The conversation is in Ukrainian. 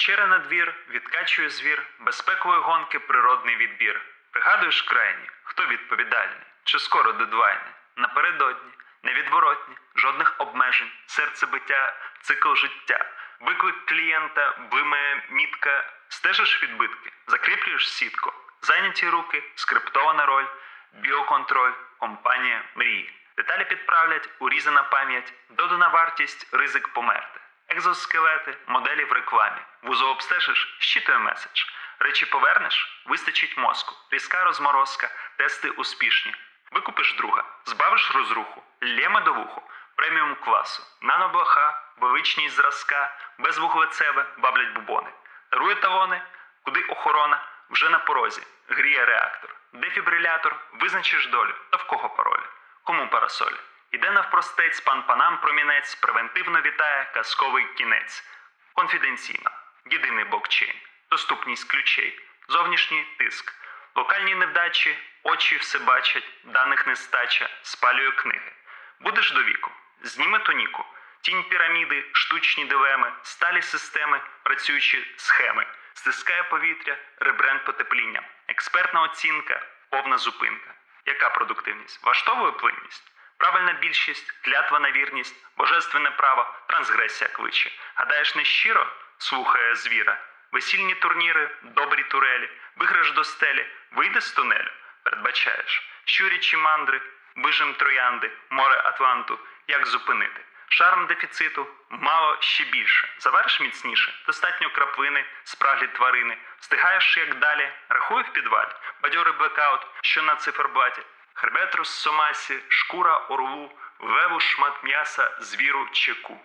Вечеря на двір, відкачує звір, безпекової гонки природний відбір. Пригадуєш крайні, хто відповідальний? Чи скоро дедвайни? Напередодні, невідворотні, жодних обмежень, серцебиття, цикл життя. Виклик клієнта, вимає мітка, стежиш відбитки, закріплюєш сітку, зайняті руки, скриптована роль, біоконтроль, компанія мрії. Деталі підправлять, урізана пам'ять, додана вартість, ризик померти. Екзоскелети, моделі в рекламі. Вузол обстежиш, щитує меседж. Речі повернеш, вистачить мозку. Різка розморозка, тести успішні. Викупиш друга, збавиш розруху, лєме до вуху, преміум класу, наноблаха, величність зразка, безвуглецеве, баблять бубони. Дарує талони, куди охорона, вже на порозі, гріє реактор. Дефібрилятор, визначиш долю, та в кого пароль. Кому парасоль? Іде навпростець пан панам промінець, превентивно вітає казковий кінець. Конфіденційно. Єдиний блокчейн. Доступність ключей. Зовнішній тиск. Локальні невдачі, очі все бачать, даних нестача, спалює книги. Будеш до віку. Зніме тоніку. Тінь піраміди, штучні дилеми, сталі системи, працюючі схеми. Стискає повітря, ребренд потепління. Експертна оцінка, повна зупинка. Яка продуктивність? Влаштовує плинність? Правильна більшість, клятва на вірність, божественне право, трансгресія кличе. Гадаєш не щиро? Слухає звіра. Весільні турніри, добрі турелі, виграш до стелі, вийде з тунелю, передбачаєш. Щурячі мандри, вижим троянди, море Атланту, як зупинити. Шарм дефіциту мало ще більше. Завариш міцніше, достатньо краплини, спраглі тварини. Встигаєш як далі, рахує в підвалі, бадьорий блекаут, що на циферблаті. Хребет розсомасі, шкура орлу, веву шмат м'яса, звіру чеку.